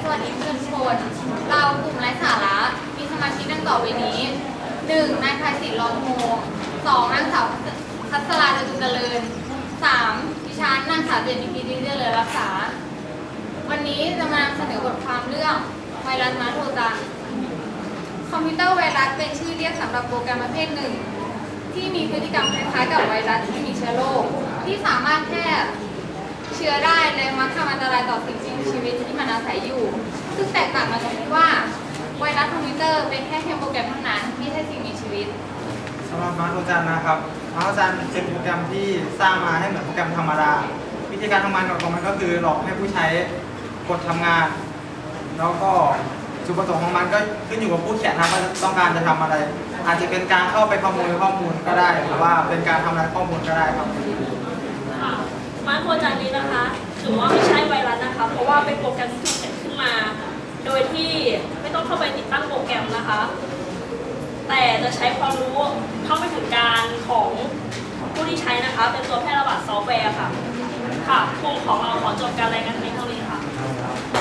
สวัสดีเพื่อนทุกคน เรากลุ่มไร้สาระ มีสมาชิกดังต่อไปนี้ 1. นายภายศิลป์รอนโม 2. นางสาวพัสราจตุเจริญ 3. ดิฉันนางสาวเจนนิพีดิเจริญรักษา วันนี้จะมานำเสนอบทความเรื่องไวรัสมาโทจันคอมพิวเตอร์ไวรัสเป็นชื่อเรียกสำหรับโปรแกรมประเภทหนึ่ง ที่มีพฤติกรรมคล้ายๆกับไวรัสที่มีเชื้อโรคที่สามารถแพร่เชื้อได้และมักทำอันตรายต่อสิ่งมีชีวิตที่มันอาศัยอยู่ ซึ่งแตกต่างกันตรงที่ว่าไวรัสค อมพิวเตอร์เป็นแค่เพียงโปรแกรมเท่านั้นไม่ใช่สิ่งมีชีวิต สำหรับมาโทจันนะครับมาโทจันเป็นโปรแกรมที่สร้างมาให้เหมือนโปรแกรมธรรมดา วิธีการทำงานของมันก็คือหลอกให้ผู้ใช้กดทำงาน แล้วก็จุดประสงค์ของมันก็ขึ้นอยู่กับผู้เขียนนะครับว่าต้องการจะทำอะไร อาจจะเป็นการเข้าไปขโมยข้อมูลก็ได้ หรือว่าเป็นการทำลายข้อมูลก็ได้ครับ ค่ะมาโครจานนี้นะคะถือว่าไม่ใช่ไวรัสนะคะ เพราะว่าเป็นโปรแกรมที่ถูกเขียนขึ้นมา โดยที่ไม่ต้องเข้าไปติดตั้งโปร แกรมนะแต่จะใช้ความรู้เข้าไปถึงการของผู้ที่ใช้นะคะ เป็นตัวแพร่ระบาดซอฟต์แวร์ค่ะ ค่ะกลุ่มของเราขอจบการรายงานเพียงเท่านี้